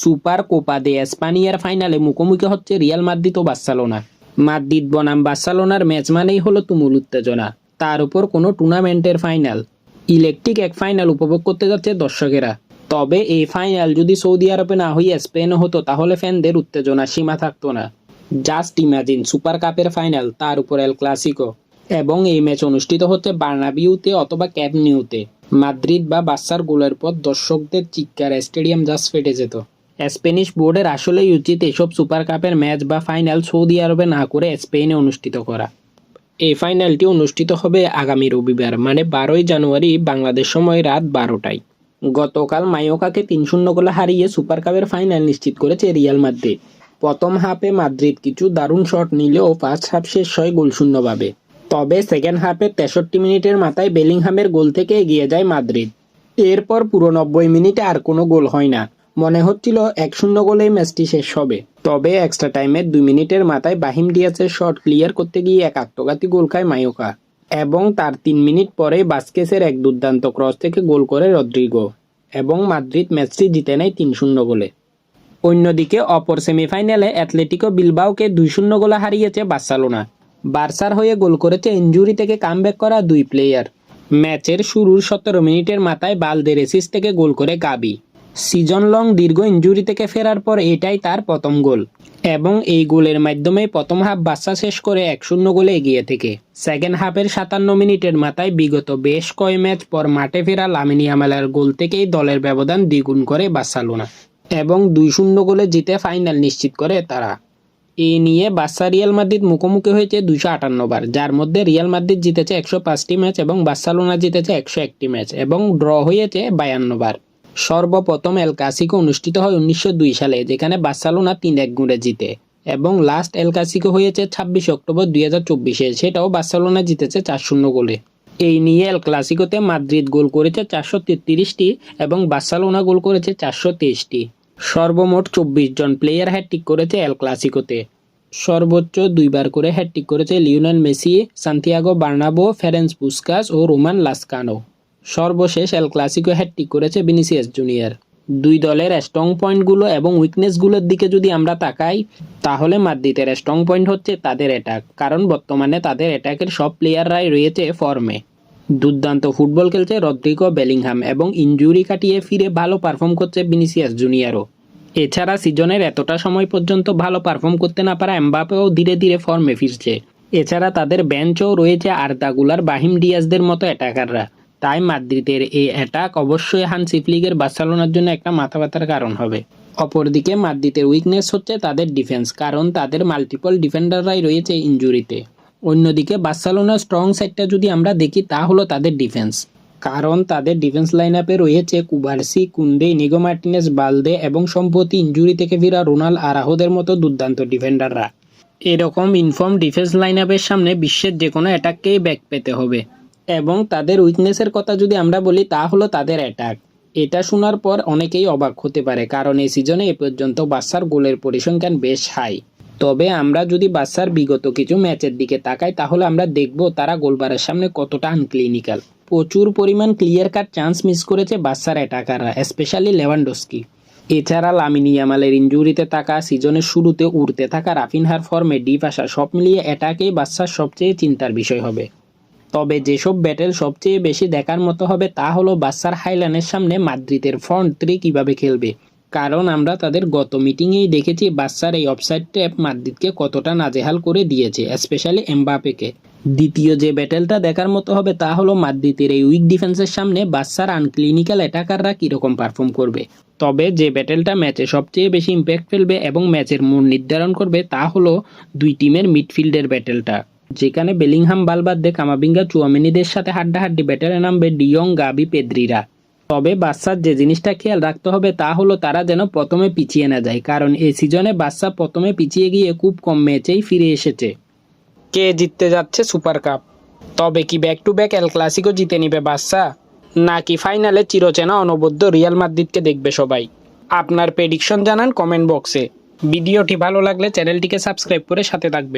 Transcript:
Super Copa দে এসপানিয়ার ফাইনালে মুখোমুখি হচ্ছে রিয়াল মাদ্রিদ ও বার্সেলোনা। মাদ্রিদ বনাম বার্সেলোনার ম্যাচ মানেই হলো তুমুল উত্তেজনা। তার উপর কোনো টুর্নামেন্টের ফাইনাল। ইলেকট্রিক এক ফাইনাল উপভোগ করতে যাচ্ছে দর্শকেরা। তবে এই ফাইনাল যদি সৌদি আরবে না হয়ে স্পেনে হতো, তাহলে ফ্যানদের উত্তেজনা সীমা থাকতো না। জাস্ট ইমাজিন সুপার কাপের ফাইনাল তার উপর এল ক্লাসিকো। এবং এই ম্যাচ অনুষ্ঠিত হচ্ছে বার্নাবিউতে অথবা ক্যাপ নিউতে। মাদ্রিদ বা বার্সার গোলের পর দর্শকদের চিৎকার স্টেডিয়াম জাস্ট ফেটে যেত। স্প্যানিশ বোর্ডের আসলেই উচিত এসব সুপার কাপের ম্যাচ বা ফাইনাল সৌদি আরবে না করে স্পেনে অনুষ্ঠিত করা। এই ফাইনালটি অনুষ্ঠিত হবে আগামী রবিবার মানে বারোই জানুয়ারি, বাংলাদেশ সময় রাত বারোটায়। গতকাল মায়োকাকে তিন শূন্য গোলে হারিয়ে সুপার কাপের ফাইনাল নিশ্চিত করেছে রিয়াল মাদ্রিদ। প্রথম হাফে মাদ্রিদ কিছু দারুণ শট নিলেও ফার্স্ট হাফ শেষ হয় গোল শূন্যভাবে তবে সেকেন্ড হাফে তেষট্টি মিনিটের মাথায় বেলিংহামের গোল থেকে এগিয়ে যায় মাদ্রিদ। এরপর পুরো নব্বই মিনিটে আর কোনো গোল হয় না। মনে হচ্ছিল এক শূন্য গোলেই ম্যাচটি শেষ হবে। তবে এক্সট্রা টাইমের দুই মিনিটের মাথায় বাহিম ডিয়াসের শট ক্লিয়ার করতে গিয়ে এক আত্মঘাতী গোল খায় মায়োকা। এবং তার তিন মিনিট পরে বাস্কেসের এক দুর্দান্ত ক্রস থেকে গোল করে রদ্রিগো। এবং মাদ্রিদ ম্যাচটি জিতে নেয় তিন শূন্য গোলে। অন্যদিকে অপর সেমিফাইনালে অ্যাথলেটিকো বিলবাওকে দুই শূন্য গোলে হারিয়েছে বার্সেলোনা। বার্সার হয়ে গোল করেছে ইনজুরি থেকে কামব্যাক করা দুই প্লেয়ার ম্যাচের শুরুর সতেরো মিনিটের মাথায় বালদেরেসিস থেকে গোল করে গাবি। সিজন লং দীর্ঘ ইঞ্জুরি থেকে ফেরার পর এটাই তার প্রথম গোল। এবং এই গোলের মাধ্যমে প্রথম হাফ বার্সা শেষ করে এক শূন্য গোলে এগিয়ে থেকে। সেকেন্ড হাফের সাতান্ন মিনিটের মাথায় বিগত বেশ কয় ম্যাচ পর মাঠে ফেরা লামিনী আমালার গোল থেকেই দলের ব্যবধান দ্বিগুণ করে বার্সেলোনা। এবং দুই শূন্য গোলে জিতে ফাইনাল নিশ্চিত করে তারা। এ নিয়ে বার্সা রিয়াল মাদ্রিদ মুখোমুখি হয়েছে দুশো আটান্ন বার, যার মধ্যে রিয়াল মাদ্রিদ জিতেছে একশো পাঁচটি ম্যাচ এবং বার্সেলোনা জিতেছে একশো একটি ম্যাচ এবং ড্র হয়েছে বায়ান্ন বার। সর্বপ্রথম এল কাসিকো অনুষ্ঠিত হয় উনিশশো দুই সালে, যেখানে বার্সেলোনা তিন এক গুণে জিতে। এবং লাস্ট এল কাসিকো হয়েছে ছাব্বিশ অক্টোবর দুই হাজার চব্বিশে, সেটাও বার্সেলোনা জিতেছে চার শূন্য গোলে। এই নিয়ে এল ক্লাসিকোতে মাদ্রিদ গোল করেছে চারশো তেত্রিশটি এবং বার্সেলোনা গোল করেছে চারশো তেইশটি। সর্বমোট চব্বিশ জন প্লেয়ার হ্যাট্রিক করেছে এল ক্লাসিকোতে। সর্বোচ্চ দুইবার করে হ্যাট্রিক করেছে Lionel Messi, Santiago Bernabeu Ferenc Puskas ও রোমান লাসকানো। সর্বশেষ এল ক্লাসিকো হ্যাট্রিক করেছে ভিনিসিয়াস জুনিয়র দুই দলের স্ট্রং পয়েন্টগুলো এবং উইকনেসগুলোর দিকে যদি আমরা তাকাই, তাহলে মাদ্রিদের স্ট্রং পয়েন্ট হচ্ছে তাদের অ্যাটাক কারণ বর্তমানে তাদের অ্যাটাকের সব প্লেয়াররাই রয়েছে ফর্মে দুর্দান্ত ফুটবল খেলছে রদ্রিগো বেলিংহাম এবং ইনজুরি কাটিয়ে ফিরে ভালো পারফর্ম করছে ভিনিসিয়াস জুনিয়রও এছাড়া সিজনের এতটা সময় পর্যন্ত ভালো পারফর্ম করতে না পারা এমবাপেও ধীরে ধীরে ফর্মে ফিরছে। এছাড়া তাদের বেঞ্চও রয়েছে আর্দাগুলার বাহিম ডিয়াসদের মতো অ্যাটাকাররা তাই মাদ্রিদের এই অ্যাটাক অবশ্যই হানসি ফ্লিগের বার্সেলোনার জন্য একটা মাথা ব্যথার কারণ হবে। অপরদিকে মাদ্রিদের উইকনেস হচ্ছে তাদের ডিফেন্স কারণ তাদের মাল্টিপল ডিফেন্ডাররাই রয়েছে ইঞ্জুরিতে অন্যদিকে বার্সেলোনার স্ট্রং সাইডটা যদি আমরা দেখি, তা হলো তাদের ডিফেন্স কারণ তাদের ডিফেন্স লাইন আপে রয়েছে কুবারসি কুন্ডে নিগো মার্টিনেস, বালদে এবং সম্প্রতি ইনজুরি থেকে ফিরা রোনাল আরাহোদের মতো দুর্দান্ত ডিফেন্ডাররা এরকম ইনফর্ম ডিফেন্স লাইন আপের সামনে বিশ্বের যে কোনো অ্যাটাককেই ব্যাক পেতে হবে। এবং তাদের উইকনেসের কথা যদি আমরা বলি, তা হলো তাদের অ্যাটাক এটা শোনার পর অনেকেই অবাক হতে পারে, কারণ এই সিজনে এ পর্যন্ত বার্সার গোলের পরিসংখ্যান বেশ হাই তবে আমরা যদি বার্সার বিগত কিছু ম্যাচের দিকে তাকাই, তাহলে আমরা দেখব তারা গোলবারের সামনে কতটা আনক্লিনিক্যাল প্রচুর পরিমাণ ক্লিয়ার কাট চান্স মিস করেছে বার্সার অ্যাটাকাররা স্পেশালি লেভানডস্কি এছাড়া লামিনী ইয়ামালের ইঞ্জুরিতে থাকা সিজনের শুরুতে উড়তে থাকা রাফিনহার ফর্মে ডিপ আসা সব মিলিয়ে এটাকেই বার্সার সবচেয়ে চিন্তার বিষয় হবে। তবে যেসব ব্যাটেল সবচেয়ে বেশি দেখার মতো হবে তা হলো বার্সার হাইল্যান্ডের সামনে মাদ্রিদের ফ্রন্ট থ্রি কীভাবে খেলবে। কারণ আমরা তাদের গত মিটিংয়েই দেখেছি বার্সার এই অফসাইড ট্যাপ মাদ্রিদকে কতটা নাজেহাল করে দিয়েছে স্পেশালি এমবাপেকে দ্বিতীয় যে ব্যাটেলটা দেখার মতো হবে তা হলো মাদ্রিদের এই উইক ডিফেন্সের সামনে বার্সার আনক্লিনিক্যাল অ্যাটাকাররা কীরকম পারফর্ম করবে। তবে যে ব্যাটেলটা ম্যাচে সবচেয়ে বেশি ইম্প্যাক্ট ফেলবে এবং ম্যাচের মূল নির্ধারণ করবে তা হলো দুই টিমের মিডফিল্ডের ব্যাটেলটা। যেখানে বেলিংহাম বাল বাদ বালবাদ্দে কামাবিঙ্গা চুয়ামিনিদের সাথে হাড্ডাহাড্ডি ব্যাটেলে নামবে ডিয়ং গাবি পেদ্রিরা। তবে বাচ্চার যে জিনিসটা খেয়াল রাখতে হবে তা হলো তারা যেন প্রথমে পিছিয়ে না যায়, কারণ এই সিজনে বাচ্চা প্রথমে পিছিয়ে গিয়ে খুব কম ম্যাচেই ফিরে এসেছে। কে জিততে যাচ্ছে সুপার কাপ? তবে কি back to back El Clasico জিতে নিবে বাচ্চা নাকি ফাইনালে চিরচেনা অনবদ্য রিয়াল মাদ্রিদকে দেখবে সবাই? আপনার প্রেডিকশন জানান কমেন্ট বক্সে ভিডিওটি ভালো লাগলে চ্যানেলটিকে সাবস্ক্রাইব করে সাথে থাকবে